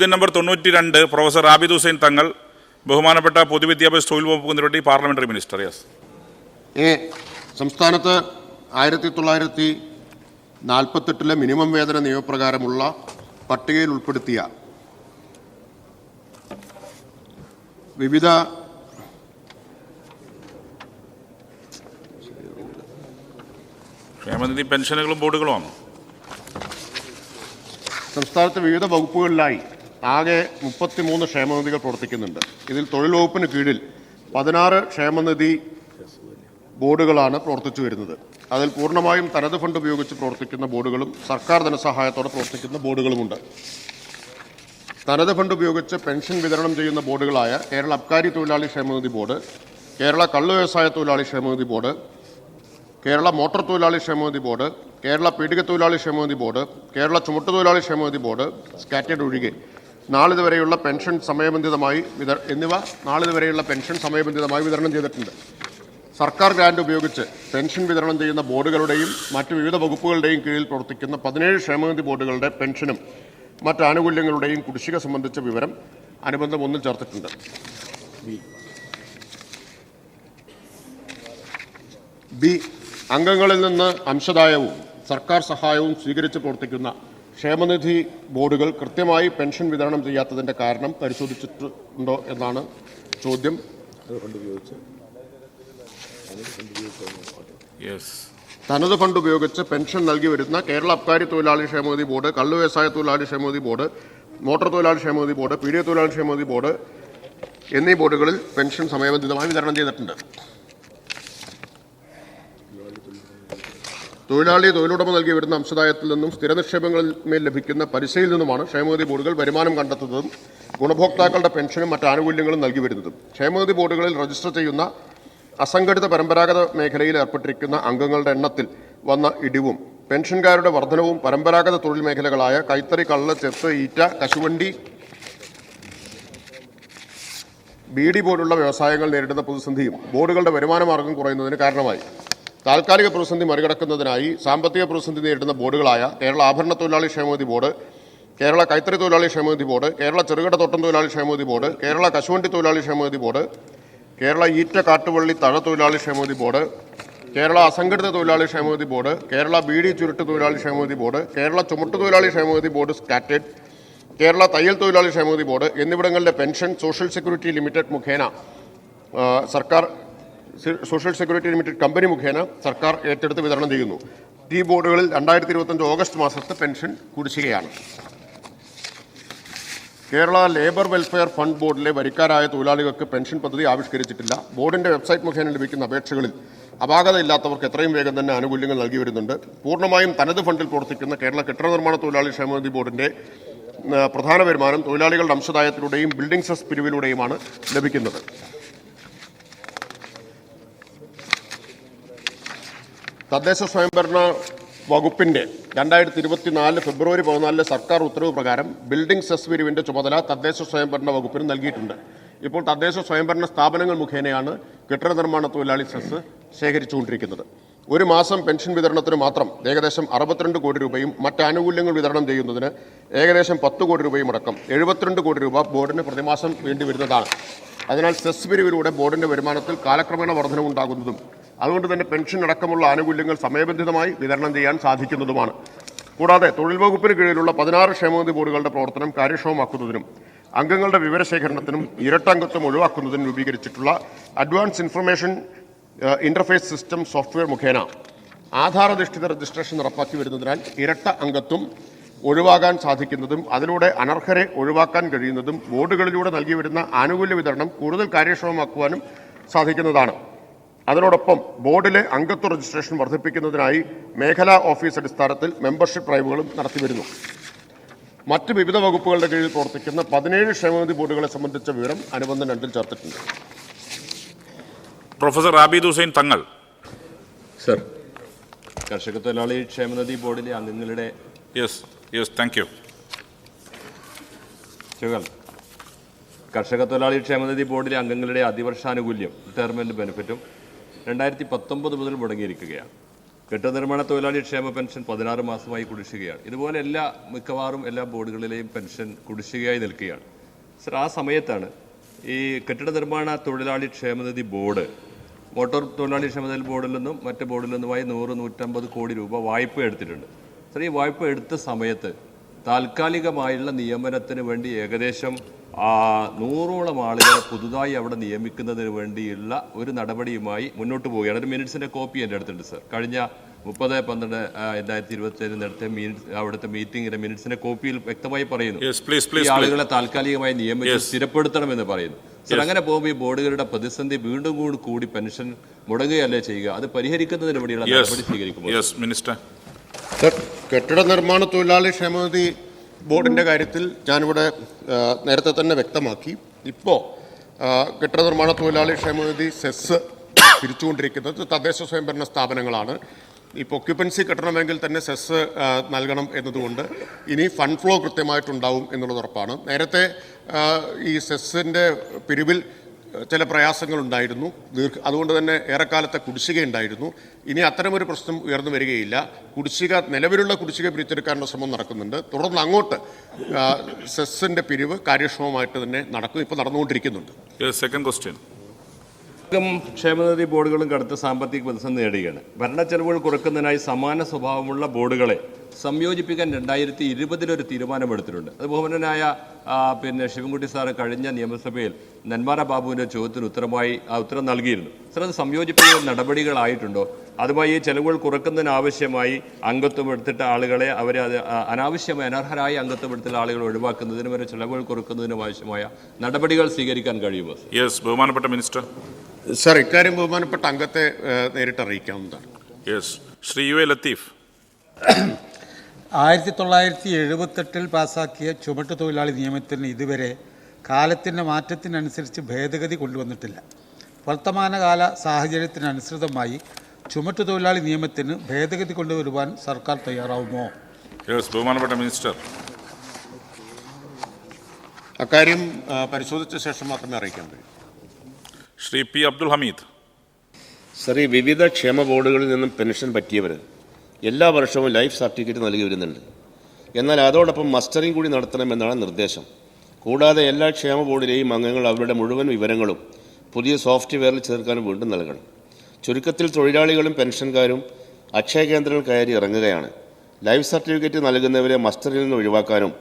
ചോദ്യം നമ്പർ തൊണ്ണൂറ്റി രണ്ട് പ്രൊഫസർ ആബിദ് ഹുസൈൻ തങ്ങൾ ബഹുമാനപ്പെട്ട പൊതുവിദ്യാഭ്യാസ തൊഴിൽ വകുപ്പ് മന്ത്രി പാർലമെന്ററി മിനിസ്റ്റർ. യെസ് ഏ സംസ്ഥാനത്ത് ആയിരത്തി തൊള്ളായിരത്തി നാൽപ്പത്തെട്ടിലെ മിനിമം വേതന നിയമപ്രകാരമുള്ള പട്ടികയിൽ ഉൾപ്പെടുത്തിയ വിവിധ ക്ഷേമനിധി പെൻഷനുകളും ബോർഡുകളുമാണ് സംസ്ഥാനത്തെ വിവിധ വകുപ്പുകളിലായി ആകെ മുപ്പത്തിമൂന്ന് ക്ഷേമനിധികൾ പ്രവർത്തിക്കുന്നുണ്ട്. ഇതിൽ തൊഴിൽ വകുപ്പിന് കീഴിൽ പതിനാറ് ക്ഷേമനിധി ബോർഡുകളാണ് പ്രവർത്തിച്ചു വരുന്നത്. അതിൽ പൂർണമായും തനത് ഫണ്ട് ഉപയോഗിച്ച് പ്രവർത്തിക്കുന്ന ബോർഡുകളും സർക്കാർ ധനസഹായത്തോടെ പ്രവർത്തിക്കുന്ന ബോർഡുകളുമുണ്ട്. തനത് ഫണ്ട് ഉപയോഗിച്ച് പെൻഷൻ വിതരണം ചെയ്യുന്ന ബോർഡുകളായ കേരള അബ്കാരി തൊഴിലാളി ക്ഷേമനിധി ബോർഡ് കേരള കള്ളു വ്യവസായ തൊഴിലാളി ക്ഷേമനിധി ബോർഡ് കേരള മോട്ടോർ തൊഴിലാളി ക്ഷേമനിധി ബോർഡ് കേരള പീഡിക തൊഴിലാളി ക്ഷേമനിധി ബോർഡ് കേരള ചുമട്ടുതൊഴിലാളി ക്ഷേമനിധി ബോർഡ് സ്കാറ്റേഡ് ഒഴികെ നാളിതുവരെയുള്ള പെൻഷൻ സമയബന്ധിതമായി വിത എന്നിവ നാളിതുവരെയുള്ള പെൻഷൻ സമയബന്ധിതമായി വിതരണം ചെയ്തിട്ടുണ്ട്. സർക്കാർ ഗ്രാൻഡ് ഉപയോഗിച്ച് പെൻഷൻ വിതരണം ചെയ്യുന്ന ബോർഡുകളുടെയും മറ്റ് വിവിധ വകുപ്പുകളുടെയും കീഴിൽ പ്രവർത്തിക്കുന്ന പതിനേഴ് ക്ഷേമനിധി ബോർഡുകളുടെ പെൻഷനും മറ്റ് ആനുകൂല്യങ്ങളുടെയും കുടിശ്ശിക സംബന്ധിച്ച വിവരം അനുബന്ധം ഒന്നിൽ ചേർത്തിട്ടുണ്ട്. ബി. അംഗങ്ങളിൽ നിന്ന് അംശദായവും സർക്കാർ സഹായവും സ്വീകരിച്ച് പ്രവർത്തിക്കുന്ന ക്ഷേമനിധി ബോർഡുകൾ കൃത്യമായി പെൻഷൻ വിതരണം ചെയ്യാത്തതിന്റെ കാരണം പരിശോധിച്ചിട്ടുണ്ടോ എന്നാണ് ചോദ്യം. യെസ് തനത് ഫണ്ട് ഉപയോഗിച്ച് പെൻഷൻ നൽകി വരുന്ന കേരള അബ്കാരി തൊഴിലാളി ക്ഷേമനിധി ബോർഡ് കള്ളു വ്യവസായ തൊഴിലാളി ക്ഷേമനിധി ബോർഡ് മോട്ടോർ തൊഴിലാളി ക്ഷേമനിധി ബോർഡ് പീഡിയ തൊഴിലാളി ക്ഷേമനിധി ബോർഡ് എന്നീ ബോർഡുകളിൽ പെൻഷൻ സമയബന്ധിതമായി വിതരണം ചെയ്തിട്ടുണ്ട്. തൊഴിലാളി തൊഴിലുടമ നൽകി വരുന്ന അംശദായത്തിൽ നിന്നും സ്ഥിര നിക്ഷേപങ്ങളിൽ മേൽ ലഭിക്കുന്ന പലിശയിൽ നിന്നുമാണ് ക്ഷേമനിധി ബോർഡുകൾ വരുമാനം കണ്ടെത്തുന്നതും ഗുണഭോക്താക്കളുടെ പെൻഷനും മറ്റ് ആനുകൂല്യങ്ങളും നൽകി വരുന്നതും. ക്ഷേമനിധി ബോർഡുകളിൽ രജിസ്റ്റർ ചെയ്യുന്ന അസംഘടിത പരമ്പരാഗത മേഖലയിൽ ഏർപ്പെട്ടിരിക്കുന്ന അംഗങ്ങളുടെ എണ്ണത്തിൽ വന്ന ഇടിവും പെൻഷൻകാരുടെ വർധനവും പരമ്പരാഗത തൊഴിൽ മേഖലകളായ കൈത്തറി കള്ള് ചെത്ത് ഈറ്റ കശുവണ്ടി ബീഡി പോലുള്ള വ്യവസായങ്ങൾ നേരിടുന്ന പ്രതിസന്ധിയും ബോർഡുകളുടെ വരുമാന മാർഗം കുറയുന്നതിന് കാരണമായി. താൽക്കാലിക പ്രതിസന്ധി മറികടക്കുന്നതിനായി സാമ്പത്തിക പ്രതിസന്ധി നേരിടുന്ന ബോർഡുകളായ കേരള ആഭരണ തൊഴിലാളി ക്ഷേമനിധി ബോർഡ് കേരള കൈത്തറി തൊഴിലാളി ക്ഷേമനിധി ബോർഡ് കേരള ചെറുകിട തോട്ടം തൊഴിലാളി ക്ഷേമനിധി ബോർഡ് കേരള കശുവണ്ടി തൊഴിലാളി ക്ഷേമനിധി ബോർഡ് കേരള ഈറ്റ കാട്ടുവള്ളി തഴ തൊഴിലാളി ക്ഷേമനിധി ബോർഡ് കേരള അസംഘടിത തൊഴിലാളി ക്ഷേമനിധി ബോർഡ് കേരള ബീഡി ചുരുട്ട് തൊഴിലാളി ക്ഷേമനിധി ബോർഡ് കേരള ചുമട്ട് തൊഴിലാളി ക്ഷേമനിധി ബോർഡ് സ്റ്റാറ്റഡ് കേരള തയ്യൽ തൊഴിലാളി ക്ഷേമനിധി ബോർഡ് എന്നിവിടങ്ങളിലെ പെൻഷൻ സോഷ്യൽ സെക്യൂരിറ്റി ലിമിറ്റഡ് മുഖേന സർക്കാർ സോഷ്യൽ സെക്യൂരിറ്റി ലിമിറ്റഡ് കമ്പനി മുഖേന സർക്കാർ ഏറ്റെടുത്ത് വിതരണം ചെയ്യുന്നു. ടീ ബോർഡുകളിൽ രണ്ടായിരത്തി ഇരുപത്തഞ്ച് ഓഗസ്റ്റ് മാസത്തെ പെൻഷൻ കുടിശ്ശികയാണ്. കേരള ലേബർ വെൽഫെയർ ഫണ്ട് ബോർഡിലെ വരിക്കാരായ തൊഴിലാളികൾക്ക് പെൻഷൻ പദ്ധതി ആവിഷ്കരിച്ചിട്ടില്ല. ബോർഡിന്റെ വെബ്സൈറ്റ് മുഖേന ലഭിക്കുന്ന അപേക്ഷകളിൽ അപാകതയില്ലാത്തവർക്ക് എത്രയും വേഗം തന്നെ ആനുകൂല്യങ്ങൾ നൽകി വരുന്നുണ്ട്. പൂർണമായും തനത് ഫണ്ടിൽ പ്രവർത്തിക്കുന്ന കേരള കെട്ടിട നിർമ്മാണ തൊഴിലാളി ക്ഷേമനിധി ബോർഡിന്റെ പ്രധാന വരുമാനം തൊഴിലാളികളുടെ അംശദായത്തിലൂടെയും ബിൽഡിംഗ് സെസ് പിരിവിലൂടെയുമാണ് ലഭിക്കുന്നത്. തദ്ദേശ സ്വയംഭരണ വകുപ്പിന്റെ രണ്ടായിരത്തി ഇരുപത്തിനാല് ഫെബ്രുവരി പതിനാലിലെ സർക്കാർ ഉത്തരവ് പ്രകാരം ബിൽഡിംഗ് സെസ് ചുമതല തദ്ദേശ സ്വയംഭരണ വകുപ്പിന് നൽകിയിട്ടുണ്ട്. ഇപ്പോൾ തദ്ദേശ സ്വയംഭരണ സ്ഥാപനങ്ങൾ മുഖേനയാണ് കെട്ടിട നിർമ്മാണ തൊഴിലാളി സെസ് ശേഖരിച്ചുകൊണ്ടിരിക്കുന്നത്. ഒരു മാസം പെൻഷൻ വിതരണത്തിന് മാത്രം ഏകദേശം അറുപത്തിരണ്ട് കോടി രൂപയും മറ്റ് ആനുകൂല്യങ്ങൾ വിതരണം ചെയ്യുന്നതിന് ഏകദേശം പത്ത് കോടി രൂപയും അടക്കം എഴുപത്തിരണ്ട് കോടി രൂപ ബോർഡിന് പ്രതിമാസം വേണ്ടി വരുന്നതാണ് അതിനാൽ സെസ് പിരിവിലൂടെ ബോർഡിന്റെ വരുമാനത്തിൽ കാലക്രമേണ വർധനവുണ്ടാകുന്നതും അതുകൊണ്ട് തന്നെ പെൻഷൻ അടക്കമുള്ള ആനുകൂല്യങ്ങൾ സമയബന്ധിതമായി വിതരണം ചെയ്യാൻ സാധിക്കുന്നതുമാണ്. കൂടാതെ തൊഴിൽ വകുപ്പിന് കീഴിലുള്ള പതിനാറ് ക്ഷേമനിധി ബോർഡുകളുടെ പ്രവർത്തനം കാര്യക്ഷമമാക്കുന്നതിനും അംഗങ്ങളുടെ വിവരശേഖരണത്തിനും ഇരട്ടംഗത്വം ഒഴിവാക്കുന്നതിനും രൂപീകരിച്ചിട്ടുള്ള advance information interface system software മുഖേന ആധാരധിഷ്ഠിത രജിസ്ട്രേഷൻ നടപ്പാക്കി വരുന്നതിനാൽ ഇരട്ട അംഗത്വം ഒഴിവാകാൻ സാധിക്കുന്നതും അതിലൂടെ അനർഹരെ ഒഴിവാക്കാൻ കഴിയുന്നതും ബോർഡുകളിലൂടെ നൽകി വരുന്ന ആനുകൂല്യ വിതരണം കൂടുതൽ കാര്യക്ഷമമാക്കുവാനും സാധിക്കുന്നതാണ്. അതിനോടൊപ്പം ബോർഡിലെ അംഗത്വ രജിസ്ട്രേഷൻ വർദ്ധിപ്പിക്കുന്നതിനായി മേഖലാ ഓഫീസ് അടിസ്ഥാനത്തിൽ മെമ്പർഷിപ്പ് ഡ്രൈവുകളും നടത്തിവരുന്നു മറ്റ് വിവിധ വകുപ്പുകളുടെ കീഴിൽ പ്രവർത്തിക്കുന്ന പതിനേഴ് ക്ഷേമനിധി ബോർഡുകളെ സംബന്ധിച്ച വിവരം അനുബന്ധം രണ്ടിൽ ചേർത്തിട്ടുണ്ട്. പ്രൊഫസർ ആബിദ് ഹുസൈൻ തങ്ങൾ. സർ. കർഷക തൊഴിലാളി ക്ഷേമനിധി ബോർഡിലെ അംഗങ്ങളുടെ യെസ് യെസ് താങ്ക് യു കർഷക തൊഴിലാളി ക്ഷേമനിധി ബോർഡിലെ അംഗങ്ങളുടെ അതിവർഷാനുകൂല്യം റിട്ടയർമെന്റ് ബെനിഫിറ്റും രണ്ടായിരത്തി പത്തൊമ്പത് മുതൽ മുടങ്ങിയിരിക്കുകയാണ്. കെട്ടിട നിർമ്മാണ തൊഴിലാളി ക്ഷേമ പെൻഷൻ പതിനാറ് മാസമായി കുടിശ്ശികയാണ്. ഇതുപോലെ എല്ലാ മിക്കവാറും എല്ലാ ബോർഡുകളിലെയും പെൻഷൻ കുടിശ്ശികയായി നിൽക്കുകയാണ്. സർ ആ സമയത്താണ് ഈ കെട്ടിട നിർമ്മാണ തൊഴിലാളി ക്ഷേമനിധി ബോർഡ് മോട്ടോർ തൊഴിലാളി ക്ഷേമനിധി ബോർഡിൽ നിന്നും മറ്റ് ബോർഡിൽ നിന്നുമായി നൂറ് നൂറ്റമ്പത് കോടി രൂപ വായ്പ എടുത്തിട്ടുണ്ട്. സർ ഈ വായ്പ എടുത്ത സമയത്ത് താൽക്കാലികമായുള്ള നിയമനത്തിന് വേണ്ടി ഏകദേശം നൂറോളം ആളുകളെ പുതുതായി അവിടെ നിയമിക്കുന്നതിന് വേണ്ടിയുള്ള ഒരു നടപടിയുമായി മുന്നോട്ട് പോവുകയാണ്. ഒരു മിനിറ്റ്സിന്റെ കോപ്പി എന്റെ അടുത്തുണ്ട് സർ. കഴിഞ്ഞ മുപ്പത് പന്ത്രണ്ട് രണ്ടായിരത്തി ഇരുപത്തി ഏഴ് നടത്തിയ മിനിറ്റ് അവിടുത്തെ മീറ്റിംഗിന്റെ മിനിറ്റ്സിന്റെ കോപ്പിയിൽ വ്യക്തമായി പറയുന്നു. ഈ ആളുകളെ താൽക്കാലികമായി നിയമിച്ച് സ്ഥിരപ്പെടുത്തണമെന്ന് പറയുന്നു. സർ അങ്ങനെ പോകുമ്പോൾ ഈ ബോർഡുകളുടെ പ്രതിസന്ധി വീണ്ടും കൂടി കൂടി പെൻഷൻ മുടങ്ങുകയല്ലേ ചെയ്യുക? അത് പരിഹരിക്കുന്നതിന് വേണ്ടിയുള്ള നടപടി സ്വീകരിക്കുമ്പോൾ യെസ് മിനിസ്റ്റർ സർ കെട്ടിട നിർമ്മാണ തൊഴിലാളി ക്ഷേമനിധി ബോർഡിന്റെ കാര്യത്തിൽ ഞാനിവിടെ നേരത്തെ തന്നെ വ്യക്തമാക്കി. ഇപ്പോൾ കെട്ടിട നിർമ്മാണ തൊഴിലാളി ക്ഷേമനിധി സെസ് പിരിച്ചുകൊണ്ടിരിക്കുന്നത് തദ്ദേശ സ്വയംഭരണ സ്ഥാപനങ്ങളാണ്. ഇപ്പോൾ ഒക്യുപ്പൻസി കിട്ടണമെങ്കിൽ തന്നെ സെസ് നൽകണം എന്നതുകൊണ്ട് ഇനി ഫണ്ട് ഫ്ലോ കൃത്യമായിട്ടുണ്ടാവും എന്നുള്ളത് ഉറപ്പാണ്. നേരത്തെ ഈ സെസ്സിന്റെ പിരിവിൽ ചില പ്രയാസങ്ങളുണ്ടായിരുന്നു. ദീർഘ അതുകൊണ്ട് തന്നെ ഏറെക്കാലത്തെ കുടിശ്ശികയുണ്ടായിരുന്നു ഇനി അത്തരമൊരു പ്രശ്നം ഉയർന്നു വരികയില്ല. കുടിശ്ശിക നിലവിലുള്ള കുടിശ്ശിക പിരിച്ചെടുക്കാനുള്ള ശ്രമം നടക്കുന്നുണ്ട്. തുടർന്ന് അങ്ങോട്ട് സെസ്സിന്റെ പിരിവ് കാര്യക്ഷമമായിട്ട് തന്നെ നടക്കും ഇപ്പോൾ നടന്നുകൊണ്ടിരിക്കുന്നുണ്ട്. സെക്കൻഡ് ക്വസ്റ്റ്യൻ ും ക്ഷേമനിധി ബോർഡുകളും കടുത്ത സാമ്പത്തിക പ്രതിസന്ധി നേടുകയാണ് ഭരണച്ചെലവുകൾ കുറയ്ക്കുന്നതിനായി സമാന സ്വഭാവമുള്ള ബോർഡുകളെ സംയോജിപ്പിക്കാൻ രണ്ടായിരത്തി ഇരുപതിലൊരു തീരുമാനമെടുത്തിട്ടുണ്ട്. അത് ബഹുമാനനായ പിന്നെ ശിവൻകുട്ടി സാറ് കഴിഞ്ഞ നിയമസഭയിൽ നന്മാര ബാബുവിന്റെ ചോദ്യത്തിന് ഉത്തരമായി ആ ഉത്തരം നൽകിയിരുന്നു. സർ അത് സംയോജിപ്പിക്കുന്ന നടപടികളായിട്ടുണ്ടോ? അതുമായി ഈ ചെലവുകൾ കുറക്കുന്നതിനാവശ്യമായി അംഗത്വം എടുത്തിട്ട ആളുകളെ അവരെ അത് അനാവശ്യമായി അനർഹരായ അംഗത്വം എടുത്തിട്ട ആളുകൾ ഒഴിവാക്കുന്നതിനും വരെ ചെലവുകൾ കുറക്കുന്നതിനും ആവശ്യമായ നടപടികൾ സ്വീകരിക്കാൻ കഴിയുമോ യെസ് ബഹുമാനപ്പെട്ട മിനിസ്റ്റർ. സർ ഇക്കാര്യം ബഹുമാനപ്പെട്ട അംഗത്തെ നേരിട്ട് അറിയിക്കാവുന്നതാണ് yes Shri U A Latheef. ആയിരത്തി തൊള്ളായിരത്തി എഴുപത്തെട്ടിൽ പാസാക്കിയ ചുമട്ട് തൊഴിലാളി നിയമത്തിന് ഇതുവരെ കാലത്തിന്റെ മാറ്റത്തിനനുസരിച്ച് ഭേദഗതി കൊണ്ടുവന്നിട്ടില്ല. വർത്തമാനകാല സാഹചര്യത്തിനനുസൃതമായി ചുമട്ട് തൊഴിലാളി നിയമത്തിന് ഭേദഗതി കൊണ്ടുവരുവാൻ സർക്കാർ തയ്യാറാവുമോ? ബഹുമാനപ്പെട്ട മിനിസ്റ്റർ. അക്കാര്യം പരിശോധിച്ച ശേഷം മാത്രമേ അറിയിക്കാൻ കഴിയൂ. ശ്രീ പി അബ്ദുൽ ഹമീദ്. സർ ഈ വിവിധ ക്ഷേമ ബോർഡുകളിൽ നിന്നും പെൻഷൻ പറ്റിയവർ എല്ലാ വർഷവും ലൈഫ് സർട്ടിഫിക്കറ്റ് നൽകി വരുന്നുണ്ട് എന്നാൽ അതോടൊപ്പം മസ്റ്ററിംഗ് കൂടി നടത്തണമെന്നാണ് നിർദ്ദേശം. കൂടാതെ എല്ലാ ക്ഷേമ ബോർഡിലെയും അംഗങ്ങൾ അവരുടെ മുഴുവൻ വിവരങ്ങളും പുതിയ സോഫ്റ്റ്വെയറിൽ ചേർക്കാനും വീണ്ടും നൽകണം. ചുരുക്കത്തിൽ തൊഴിലാളികളും പെൻഷൻകാരും അക്ഷയ കേന്ദ്രങ്ങൾ കയറി ഇറങ്ങുകയാണ്. ലൈഫ് സർട്ടിഫിക്കറ്റ് നൽകുന്നവരെ മസ്റ്ററിൽ നിന്ന് ഒഴിവാക്കാനും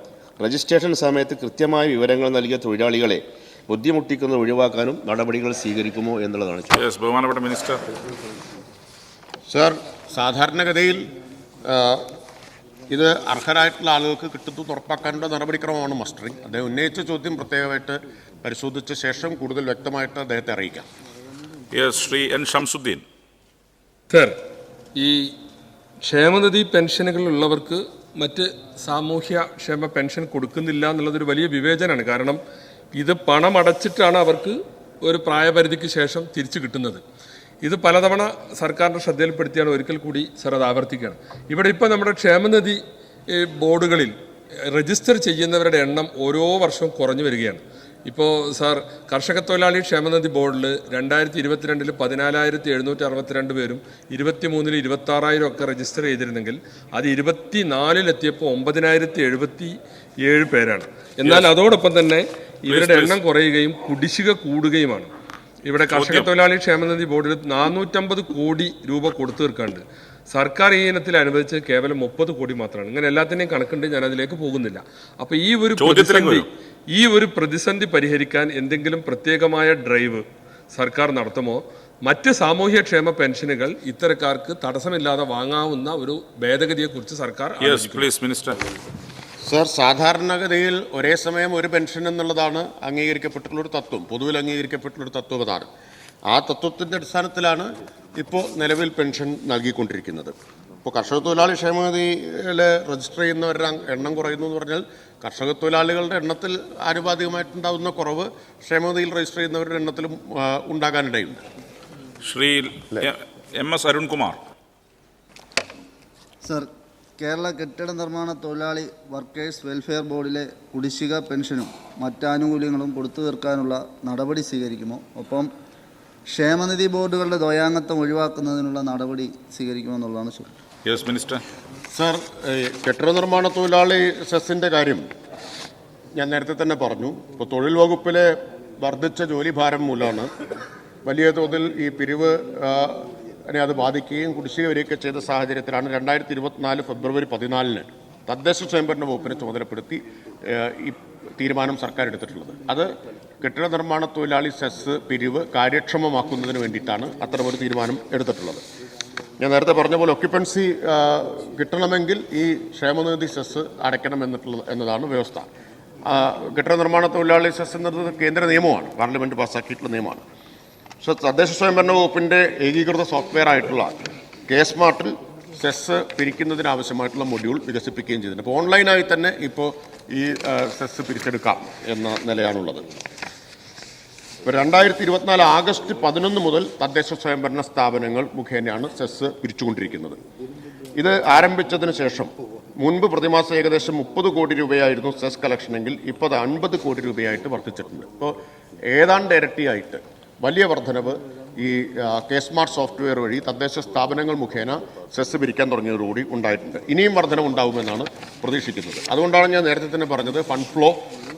രജിസ്ട്രേഷൻ സമയത്ത് കൃത്യമായ വിവരങ്ങൾ നൽകിയ തൊഴിലാളികളെ ബുദ്ധിമുട്ടിക്കുന്നത് ഒഴിവാക്കാനും നടപടികൾ സ്വീകരിക്കുമോ എന്നുള്ളതാണ്. ബഹുമാനപ്പെട്ട മിനിസ്റ്റർ. സർ സാധാരണഗതിയിൽ ഇത് അർഹരായിട്ടുള്ള ആളുകൾക്ക് കിട്ടുന്നു ഉറപ്പാക്കാനുള്ള നടപടിക്രമമാണ് മസ്റ്ററിംഗ് അദ്ദേഹം ഉന്നയിച്ച ചോദ്യം പ്രത്യേകമായിട്ട് പരിശോധിച്ച ശേഷം കൂടുതൽ വ്യക്തമായിട്ട് അദ്ദേഹത്തെ അറിയിക്കാം. ശ്രീ എൻ ഷംസുദ്ദീൻ. സർ ഈ ക്ഷേമനിധി പെൻഷനുകളുള്ളവർക്ക് മറ്റ് സാമൂഹ്യ ക്ഷേമ പെൻഷൻ കൊടുക്കുന്നില്ല എന്നുള്ളതൊരു വലിയ വിവേചനമാണ്. കാരണം ഇത് പണം അടച്ചിട്ടാണ് അവർക്ക് ഒരു പ്രായപരിധിക്ക് ശേഷം തിരിച്ചു കിട്ടുന്നത്. ഇത് പലതവണ സർക്കാരിന്റെ ശ്രദ്ധയിൽപ്പെടുത്തിയാണ് ഒരിക്കൽ കൂടി സർ അത് ആവർത്തിക്കുകയാണ്. ഇവിടെ ഇപ്പോൾ നമ്മുടെ ക്ഷേമനിധി ബോർഡുകളിൽ രജിസ്റ്റർ ചെയ്യുന്നവരുടെ എണ്ണം ഓരോ വർഷവും കുറഞ്ഞു വരികയാണ്. ഇപ്പോൾ സാർ കർഷക തൊഴിലാളി ക്ഷേമനിധി ബോർഡിൽ രണ്ടായിരത്തി ഇരുപത്തിരണ്ടിൽ പതിനാലായിരത്തി എഴുന്നൂറ്റി അറുപത്തിരണ്ട് പേരും ഇരുപത്തി മൂന്നിൽ ഇരുപത്തി ആറായിരം ഒക്കെ രജിസ്റ്റർ ചെയ്തിരുന്നെങ്കിൽ അത് ഇരുപത്തി നാലിലെത്തിയപ്പോൾ ഒമ്പതിനായിരത്തി എഴുപത്തി ഏഴ് പേരാണ്. എന്നാൽ അതോടൊപ്പം തന്നെ ഇവരുടെ എണ്ണം കുറയുകയും കുടിശ്ശിക കൂടുകയുമാണ്. ഇവിടെ കർഷക തൊഴിലാളി ക്ഷേമനിധി ബോർഡിൽ നാനൂറ്റമ്പത് കോടി രൂപ കൊടുത്തു തീർക്കാണ്ട്. സർക്കാർ ഈ ഇനത്തിൽ അനുവദിച്ച് കേവലം മുപ്പത് കോടി മാത്രമാണ്. ഇങ്ങനെ എല്ലാത്തിനെയും കണക്കുണ്ട് ഞാൻ അതിലേക്ക് പോകുന്നില്ല. അപ്പൊ ഈ ഒരു പ്രതിസന്ധി ഈ ഒരു പ്രതിസന്ധി പരിഹരിക്കാൻ എന്തെങ്കിലും പ്രത്യേകമായ ഡ്രൈവ് സർക്കാർ നടത്തുമോ? മറ്റ് സാമൂഹ്യക്ഷേമ പെൻഷനുകൾ ഇത്തരക്കാർക്ക് തടസ്സമില്ലാതെ വാങ്ങാവുന്ന ഒരു ഭേദഗതിയെക്കുറിച്ച് സർക്കാർ മിനിസ്റ്റർ സർ സാധാരണഗതിയിൽ ഒരേ സമയം ഒരു പെൻഷൻ എന്നുള്ളതാണ് അംഗീകരിക്കപ്പെട്ടിട്ടുള്ളൊരു തത്വം പൊതുവിൽ അംഗീകരിക്കപ്പെട്ടുള്ളൊരു തത്വം അതാണ്. ആ തത്വത്തിന്റെ അടിസ്ഥാനത്തിലാണ് ഇപ്പോൾ നിലവിൽ പെൻഷൻ നൽകിക്കൊണ്ടിരിക്കുന്നത്. ഇപ്പോൾ കർഷക തൊഴിലാളി ക്ഷേമനിധിയിൽ രജിസ്റ്റർ ചെയ്യുന്നവരുടെ എണ്ണം കുറയുന്നു എന്ന് പറഞ്ഞാൽ കർഷക തൊഴിലാളികളുടെ എണ്ണത്തിൽ ആനുപാതികമായിട്ടുണ്ടാകുന്ന കുറവ് ക്ഷേമനിധിയിൽ രജിസ്റ്റർ ചെയ്യുന്നവരുടെ എണ്ണത്തിലും ഉണ്ടാകാനിടയുണ്ട്. Shri M S Arunkumar. Sir Kerala കെട്ടിട നിർമ്മാണ തൊഴിലാളി വർക്കേഴ്സ് വെൽഫെയർ ബോർഡിലെ കുടിശ്ശിക പെൻഷനും മറ്റാനുകൂല്യങ്ങളും കൊടുത്തു തീർക്കാനുള്ള നടപടി സ്വീകരിക്കുമോ? ഒപ്പം ക്ഷേമനിധി ബോർഡുകളുടെ ദ്വയാംഗത്വം ഒഴിവാക്കുന്നതിനുള്ള നടപടി സ്വീകരിക്കുമെന്നുള്ളതാണ് ശരി യെസ് മിനിസ്റ്റർ. സർ കെട്ടിട നിർമ്മാണ തൊഴിലാളി സെസ്സിന്റെ കാര്യം ഞാൻ നേരത്തെ തന്നെ പറഞ്ഞു. ഇപ്പോൾ തൊഴിൽ വകുപ്പിലെ വർദ്ധിച്ച ജോലിഭാരം മൂലമാണ് വലിയ തോതിൽ ഈ പിരിവ് ആ, നെ അത് ബാധിക്കുകയും കുടിശ്ശിക വരികയൊക്കെ ചെയ്ത സാഹചര്യത്തിലാണ് രണ്ടായിരത്തി ഇരുപത്തിനാല് ഫെബ്രുവരി പതിനാലിന് തദ്ദേശ സ്വയംഭരണ വകുപ്പിനെ ചുമതലപ്പെടുത്തി ഈ തീരുമാനം സർക്കാർ എടുത്തിട്ടുള്ളത്. അത് കെട്ടിട നിർമ്മാണ തൊഴിലാളി സെസ് പിരിവ് കാര്യക്ഷമമാക്കുന്നതിന് വേണ്ടിയിട്ടാണ് അത്തരമൊരു തീരുമാനം എടുത്തിട്ടുള്ളത്. ഞാൻ നേരത്തെ പറഞ്ഞ പോലെ ഒക്യുപ്പൻസി കിട്ടണമെങ്കിൽ ഈ ക്ഷേമനിധി സെസ് അടയ്ക്കണം എന്നിട്ടുള്ള എന്നതാണ് വ്യവസ്ഥ. കെട്ടിട നിർമ്മാണ തൊഴിലാളി സെസ് എന്നത് കേന്ദ്ര നിയമമാണ്. പാർലമെന്റ് പാസ്സാക്കിയിട്ടുള്ള നിയമമാണ്. പക്ഷേ തദ്ദേശ സ്വയംഭരണ വകുപ്പിന്റെ ഏകീകൃത സോഫ്റ്റ്വെയർ ആയിട്ടുള്ള കെ സ്മാർട്ടിൽ സെസ് പിരിക്കുന്നതിന് ആവശ്യമായിട്ടുള്ള മൊഡ്യൂൾ വികസിപ്പിക്കുകയും ചെയ്തിട്ടുണ്ട്. അപ്പോൾ ഓൺലൈനായി തന്നെ ഇപ്പോൾ ഈ സെസ് പിരിച്ചെടുക്കാം എന്ന നിലയാണുള്ളത്. ഇപ്പോൾ രണ്ടായിരത്തി ഇരുപത്തിനാല് ആഗസ്റ്റ് പതിനൊന്ന് മുതൽ തദ്ദേശ സ്വയംഭരണ സ്ഥാപനങ്ങൾ മുഖേനയാണ് സെസ് പിരിച്ചുകൊണ്ടിരിക്കുന്നത്. ഇത് ആരംഭിച്ചതിന് ശേഷം മുൻപ് പ്രതിമാസം ഏകദേശം മുപ്പത് കോടി രൂപയായിരുന്നു സെസ് കളക്ഷനെങ്കിൽ ഇപ്പോൾ അത് അൻപത് കോടി രൂപയായിട്ട് വർദ്ധിച്ചിട്ടുണ്ട്. ഇപ്പോൾ ഏതാണ്ട് ഇരട്ടിയായിട്ട് വലിയ വർധനവ് ഈ കെ സ്മാർട്ട് സോഫ്റ്റ്വെയർ വഴി തദ്ദേശ സ്ഥാപനങ്ങൾ മുഖേന സെസ് പിരിക്കാൻ തുടങ്ങിയതോടുകൂടി ഉണ്ടായിട്ടുണ്ട്. ഇനിയും വർധന ഉണ്ടാവുമെന്നാണ് പ്രതീക്ഷിക്കുന്നത്. അതുകൊണ്ടാണ് ഞാൻ നേരത്തെ തന്നെ പറഞ്ഞത് ഫണ്ട് ഫ്ലോ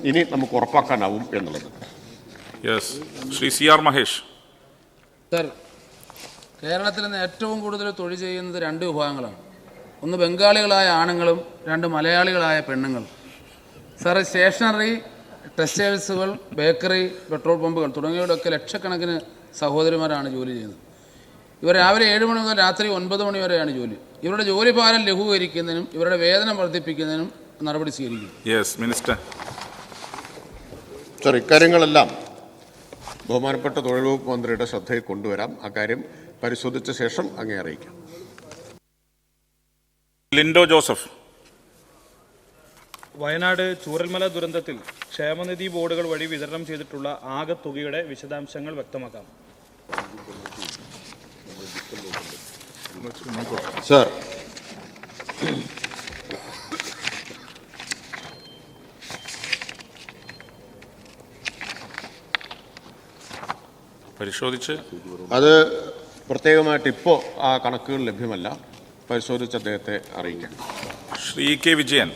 ഇനി നമുക്ക് ഉറപ്പാക്കാനാവും എന്നുള്ളത്. Yes Shri C R Mahesh. Sir കേരളത്തിൽ നിന്ന് ഏറ്റവും കൂടുതൽ തൊഴിൽ ചെയ്യുന്നത് രണ്ട് വിഭാഗങ്ങളാണ്. ഒന്ന് ബംഗാളികളായ ആണുങ്ങളും രണ്ട് മലയാളികളായ പെണ്ണുങ്ങളും. സർ സ്റ്റേഷനറി ടെക്സ്റ്റൈൽസുകൾ ബേക്കറി പെട്രോൾ പമ്പുകൾ തുടങ്ങിയവരൊക്കെ ലക്ഷക്കണക്കിന് സഹോദരിമാരാണ് ജോലി ചെയ്യുന്നത്. ഇവർ രാവിലെ ഏഴ് മണി മുതൽ രാത്രി ഒൻപത് മണി വരെയാണ് ജോലി. ഇവരുടെ ജോലി ഭാരം ലഘൂകരിക്കുന്നതിനും ഇവരുടെ വേതനം വർദ്ധിപ്പിക്കുന്നതിനും നടപടി സ്വീകരിക്കും യെസ് മിനിസ്റ്റർ സോറി ഇക്കാര്യങ്ങളെല്ലാം ബഹുമാനപ്പെട്ട തൊഴിൽ വകുപ്പ് മന്ത്രിയുടെ ശ്രദ്ധയിൽ കൊണ്ടുവരാം. അക്കാര്യം പരിശോധിച്ച ശേഷം അങ്ങേ അറിയിക്കാം. Lindo Joseph. വയനാട് ചൂരൽമല ദുരന്തത്തിൽ ക്ഷേമനിധി ബോർഡുകൾ വഴി വിതരണം ചെയ്തിട്ടുള്ള ആകെ തുകയുടെ വിശദാംശങ്ങൾ വ്യക്തമാക്കാം. സർ. പരിശോധിച്ച് അത് പ്രത്യേകമായിട്ട് ഇപ്പോൾ ആ കണക്കുകൾ ലഭ്യമല്ല. പരിശോധിച്ച് അദ്ദേഹത്തെ അറിയിക്കാം. ശ്രീ കെ വിജയൻ.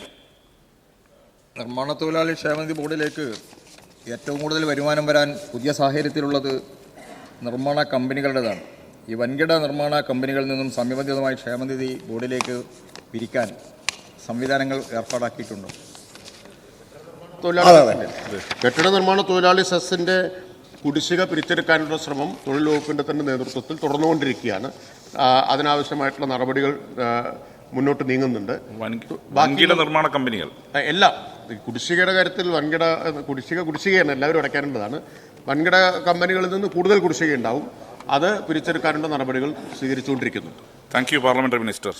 നിർമ്മാണ തൊഴിലാളി ക്ഷേമനിധി ബോർഡിലേക്ക് ഏറ്റവും കൂടുതൽ വരുമാനം വരാൻ പുതിയ സാഹചര്യത്തിലുള്ളത് നിർമ്മാണ കമ്പനികളുടേതാണ്. ഈ വൻകിട നിർമ്മാണ കമ്പനികളിൽ നിന്നും സമയബന്ധിതമായി ക്ഷേമനിധി ബോർഡിലേക്ക് പിരിക്കാൻ സംവിധാനങ്ങൾ ഏർപ്പാടാക്കിയിട്ടുണ്ട്. കെട്ടിട നിർമ്മാണ തൊഴിലാളി സെസ്സിന്റെ കുടിശ്ശിക പിരിച്ചെടുക്കാനുള്ള ശ്രമം തൊഴിൽ വകുപ്പിന്റെ തന്നെ നേതൃത്വത്തിൽ തുടർന്നുകൊണ്ടിരിക്കുകയാണ്. അതിനാവശ്യമായിട്ടുള്ള നടപടികൾ മുന്നോട്ട് നീങ്ങുന്നുണ്ട്. വൻകിട നിർമ്മാണ കമ്പനികൾ. എല്ലാം. കുടിശ്ശികയുടെ കാര്യത്തിൽ വൻകിട കുടിശ്ശിക കുടിശ്ശികയാണ് എല്ലാവരും അടയ്ക്കാനുള്ളതാണ്. വൻകിട കമ്പനികളിൽ നിന്ന് കൂടുതൽ കുടിശ്ശിക ഉണ്ടാവും അത് പിരിച്ചെടുക്കാനുള്ള നടപടികൾ സ്വീകരിച്ചുകൊണ്ടിരിക്കുന്നു. Thank you parliamentary minister